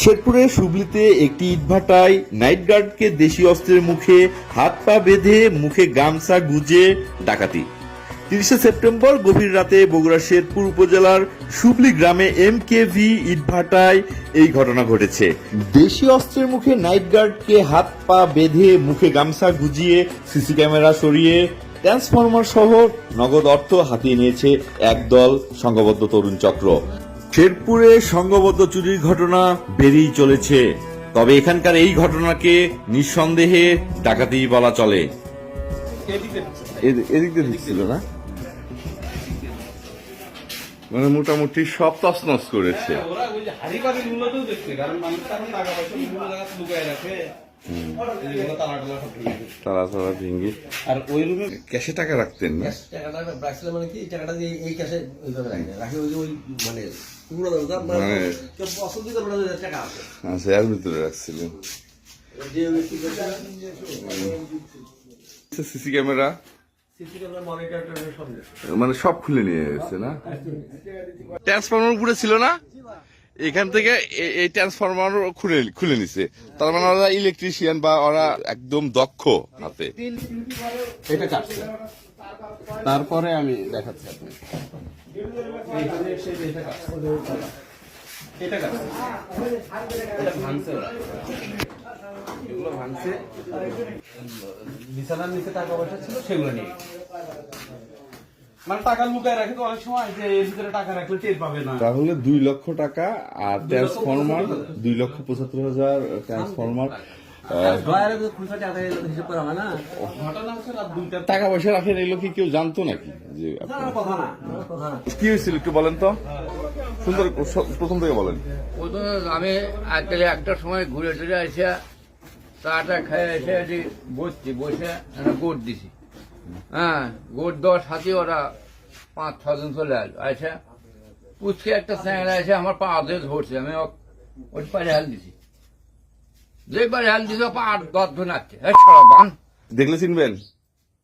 শেরপুরের সুবলিতে একটি ইটভাটায় নাইট গার্ডকে দেশি অস্ত্রের মুখে হাত পা বেঁধে মুখে গামছা গুজে ডাকাতি। তিরিশে সেপ্টেম্বর গভীর রাতে বগুড়া শেরপুর উপজেলার সুবলি গ্রামে এম কে ভি ইটভাটায় এই ঘটনা ঘটেছে। দেশি অস্ত্রের মুখে নাইট গার্ডকে হাত পা বেঁধে মুখে গামছা গুজিয়ে সিসি ক্যামেরা সরিয়ে ট্রান্সফরমার সহ নগদ অর্থ হাতিয়ে নিয়েছে একদল সংঘবদ্ধ তরুণ চক্র। শেরপুরে সংঘবদ্ধ চুরির ঘটনা বেড়েই চলেছে। তবে এখানকার এই ঘটনাকে নিঃসন্দেহে ডাকাতি বলা চলে। এদিক দিয়ে না? মানে মোটামুটি সব তছনছ করেছে। তারা তারা ভেঙ্গে আর ওই রুমে ক্যাশে টাকা রাখতেন না? টাকাটা মানে কি? টাকাটা দিয়ে এই কাছে ওইভাবে রাখি রাখি ওই মানে মানে আচ্ছা এর ভিতরে রাখছিলেন। CC camera? মানে সব খুলে নিয়ে গেছে না? ট্রান্সফরমার উপরে ছিল না? এখান থেকে এই ট্রান্সফরমার খুলে খুলে নিছে। তার মানে ওরা ইলেকট্রিশিয়ান বা ওরা একদম দক্ষ হাতে। এটা কাটছে তারপরে আমি দেখাচ্ছি গেছে। মানে টাকা লুকায় রাখে তো অনেক সময় যে এর ভিতরে টাকা রাখলে টের পাবে না। তাহলে দুই লক্ষ টাকা আর ট্রান্সফরমার দুই লক্ষ পঁচাত্তর হাজার ট্রান্সফরমার টাকা পয়সা রাখেন এগুলো কি কেউ জানতো নাকি যে কি হয়েছিল একটু বলেন তো? সুন্দর প্রথম থেকে বলেন। প্রথমে আমি আজকাল একটার সময় ঘুরে টুরে এসে চাটা খেয়ে এসে বসছি বসে একটা গোট দিছি। হ্যাঁ গোট দেওয়ার সাথে ওরা পাঁচ ছজন চলে আসলো। এসে পুচকে একটা স্যাংরা এসে আমার পা দিয়ে ধরছে আমি ওই পারে হাল দিছি। যে পারে হাল দিছি পা আট দশ ধরে নাচছে বান। দেখলে চিনবেন?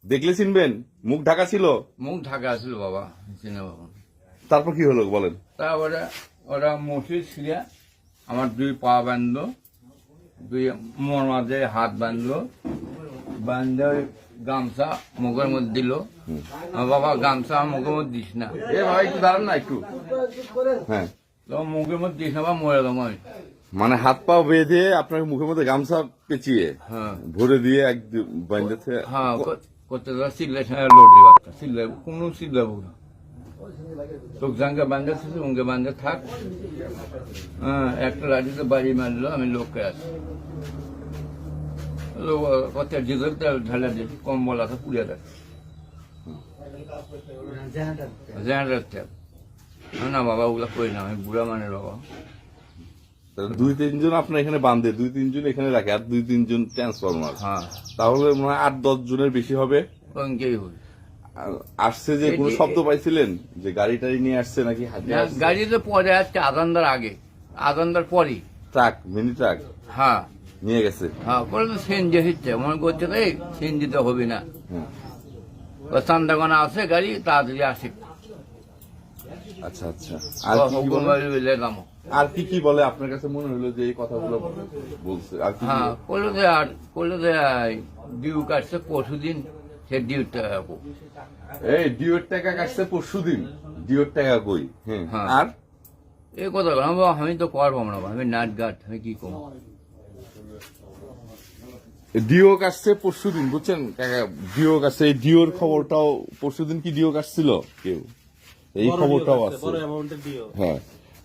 দেখলে চিনবেন? মুখ ঢাকা ছিল? মুখ ঢাকা আসছিল বাবা চিনে বাবা। তারপর কি হলো বলেন। তারপরে ওরা মসজিদ ছিঁড়ে আমার দুই পা বাঁধলো দুই মোর মাঝে হাত বাঁধলো বাঁধে ওই গামছা মুখের মধ্যে দিল। আমার বাবা গামছা মুখের মধ্যে দিস না। এ ভাই একটু দাঁড়ান না একটু। হ্যাঁ। তো মুখের মধ্যে দিস না বা মরে গেলাম আমি। মানে হাত পা বেঁধে আপনার মুখের মধ্যে গামছা পেঁচিয়ে হ্যাঁ। ভরে দিয়ে একদম বাঁধেছে হ্যাঁ করতে সিল্লাই লোড দিবা সিল্লাই কোনো সিল্লাবো না। তোক জাঙ্গে থাকি উঙ্গে বান্ধে থাক। হ্যাঁ একটা লাঠিতে বাড়ি মারলো আমি লোককে আসি ঢালা দিয়েছি কম্বল আছে পুড়িয়ে দেয়। জেনারেল তেল। না বাবা ওগুলা করি না আমি বুড়া মানের বাবা। দুই তিনজন আপনার এখানে বাঁধে দুই তিনজন এখানে রাখে আর দুই তিনজন ট্রান্সফরমার হ্যাঁ। তাহলে মনে হয় আট দশ জনের বেশি হবে? আসছে যে কোনো শব্দ পাইছিলেন? যে গাড়ি টাড়ি নিয়ে আসছে নাকি গাড়ি? গাড়িতে পরে আসছে আদানদার আগে। আদানদার পরই। Truck mini truck? হ্যাঁ। নিয়ে গেছে। হ্যাঁ বলে তো হচ্ছে মনে করছে তো এই সিএনজি তো হবে না। হ্যাঁ। চান্দাগোনা আছে গাড়ি তাড়াতাড়ি আসে। আচ্ছা আচ্ছা। আর কি কি বলে? আর কি কি বলে? আপনার কাছে মনে হলো যে এই কথাগুলো বলছে? আর কি কি হ্যাঁ বলে? যে আর করল যে ডিউ কাটছে পরশু দিন সে ডিউটা এই ডিওর টাকা কাটছে পরশু দিন টাকা কই? হ্যাঁ। হ্যাঁ। আর? এই কথা আমি তো করব না আমি নাট গাট আমি কি করব? ডিও কাটছে পরশু দিন বুঝছেন? কাকা ডিও কাটছে এই ডিওর খবরটাও পরশু দিন কি ডিও কাটছিল কেউ। এই খবরটাও আছে হ্যাঁ।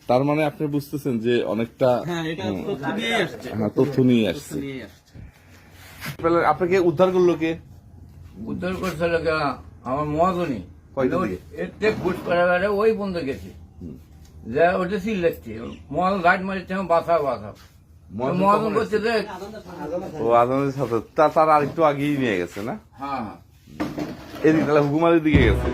তার মানে আপনি বুঝতেছেন যে অনেকটা হ্যাঁ তথ্য নিয়ে আসছে। হ্যাঁ, আসছে। আসছে। আপনাকে উদ্ধার করল কে? উদ্ধার করছে আমার মহাজনী। এতে ওই বন্ধ গেছে। যা ওটা সিল লাগছে। মহাজন গাইড মারছে বাসা বাসা। ও সাথে। তা তার আরেকটু আগেই নিয়ে গেছে না? হ্যাঁ হ্যাঁ। এদিকে তাহলে হুকুমারের দিকে গেছে।